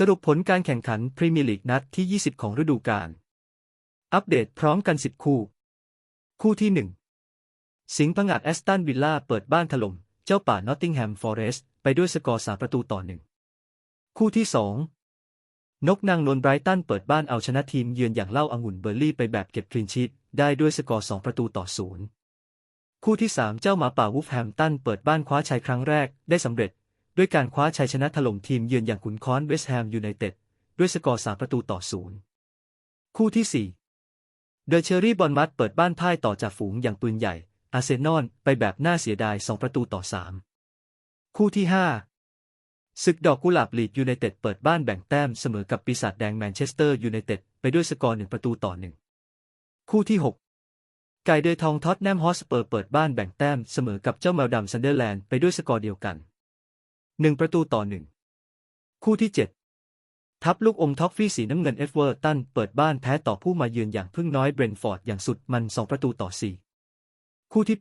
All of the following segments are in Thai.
สรุปผลการแข่งขันพรีเมียร์ลีกนัดที่ 20 ของฤดูกาล อัปเดตพร้อมกัน 10 คู่ คู่ที่ 1 สิงห์ผงาดแอสตันวิลล่าเปิดบ้านถล่ม เจ้าป่านอตติงแฮมฟอเรสต์ไปด้วยสกอร์ 3 ประตูต่อ1คู่ที่ 2 นกนางนวลไบรตันเปิดบ้านเอาชนะทีมเยือนอย่างเล่าอางุ่นเบอร์ลี่ไปแบบเก็บคลีนชีตได้ด้วยสกอร์ 2 ประตูต่อ0คู่ที่ 3 เจ้าหมาป่าวูฟแฮมตันเปิดบ้านคว้าชัยครั้งแรกได้สำเร็จ ด้วยการคว้าชัยชนะถล่มทีมเยือนอย่างขุนค้อนเวสต์แฮมยูไนเต็ดด้วยสกอร์3ประตูต่อ0คู่ที่ 4 เดอะเชอรี่บอลมัดเปิดบ้านพ่ายต่อจากฝูงอย่างปืนใหญ่ อาเซนอลไปแบบน่าเสียดาย 2 ประตูต่อ 3 คู่ที่ 5 ศึกดอกกุหลาบลีดยูไนเต็ดเปิดบ้านแบ่งแต้มเสมอกับปีศาจแดงแมนเชสเตอร์ยูไนเต็ดไปด้วยสกอร์ 1 ประตูต่อ 1 คู่ที่ 6 ไก่เดยทองท็อตแนมฮอสเปอร์เปิดบ้านแบ่งแต้มเสมอกับเจ้าแมวดำซันเดอร์แลนด์ไปด้วยสกอร์เดียวกัน 1ประตูต่อ1คู่ที่7ทัพลูกอมท็อฟฟี่สีน้ำเงินเอฟเวอร์ตันเปิดบ้านแพ้ต่อผู้มาเยือนอย่างพึ่งน้อยเบรนฟอร์ดอย่างสุดมัน2ประตูต่อ4คู่ที่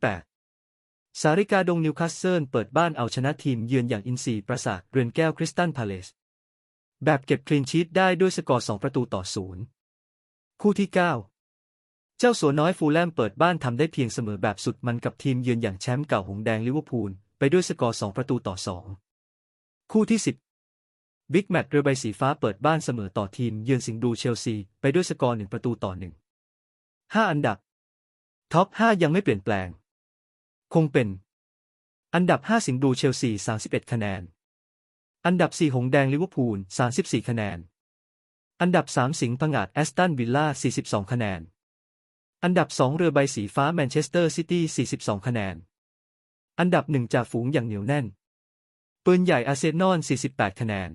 8 สาริกาดงนิวคาสเซิลเปิดบ้านเอาชนะทีมเยือนอย่างอินซีปราสาทเรือนแก้วคริสตันพาเลส แบบเก็บคลีนชีตได้ด้วยสกอร์ 2 ประตูต่อ0คู่ที่ 9 เจ้าสัวน้อยฟูลแลมเปิดบ้านทำได้เพียงเสมอแบบสุดมันกับทีมเยือนอย่างแชมป์เก่าหงแดงลิเวอร์พูลไปด้วยสกอร์ 2 ประตูต่อ2 คู่ที่ 10 บิ๊กแมตช์เรือใบสีฟ้าเปิดบ้านเสมอต่อทีมเยือนสิงห์ดูเชลซี ไปด้วยสกอร์1ประตูต่อ1 5อันดับ ท็อป 5 ยังไม่เปลี่ยนแปลง คงเป็น อันดับ 5 สิงห์ดูเชลซี 31 คะแนน อันดับ 4 หงแดงลิเวอร์พูล 34 คะแนน อันดับ 3 สิงห์ผงาดแอสตันวิลล่า 42 คะแนน อันดับ 2 เรือใบสีฟ้าแมนเชสเตอร์ซิตี้ 42 คะแนน อันดับ 1จาฝูงอย่างเหนียวแน่น ปืนใหญ่อาร์เซนอล 48 คะแนน